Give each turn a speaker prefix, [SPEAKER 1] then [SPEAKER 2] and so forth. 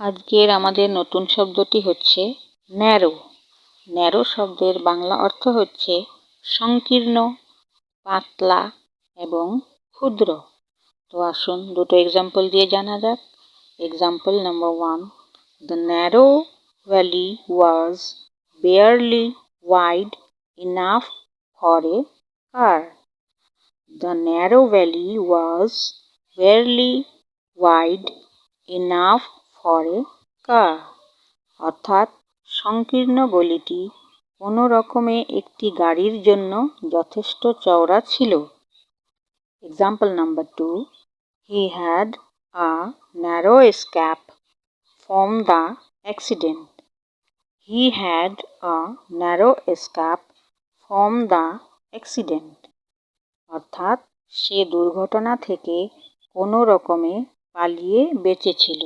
[SPEAKER 1] আজকের আমাদের নতুন শব্দটি হচ্ছে ন্যারো। ন্যারো শব্দের বাংলা অর্থ হচ্ছে সংকীর্ণ, পাতলা এবং ক্ষুদ্র। তো আসুন দুটো এক্সাম্পল দিয়ে জানা যাক। Example number one the narrow valley was barely wide enough for a car the narrow valley was barely wide enough for car. অর্থাৎ সংকীর্ণ গলিটি কোনো রকমে একটি গাড়ির জন্য যথেষ্ট চওড়া ছিল। Example number two he had a narrow escape from the accident he had a narrow escape from the accident অর্থাৎ সে দুর্ঘটনা থেকে কোনো রকমে পালিয়ে বেঁচেছিল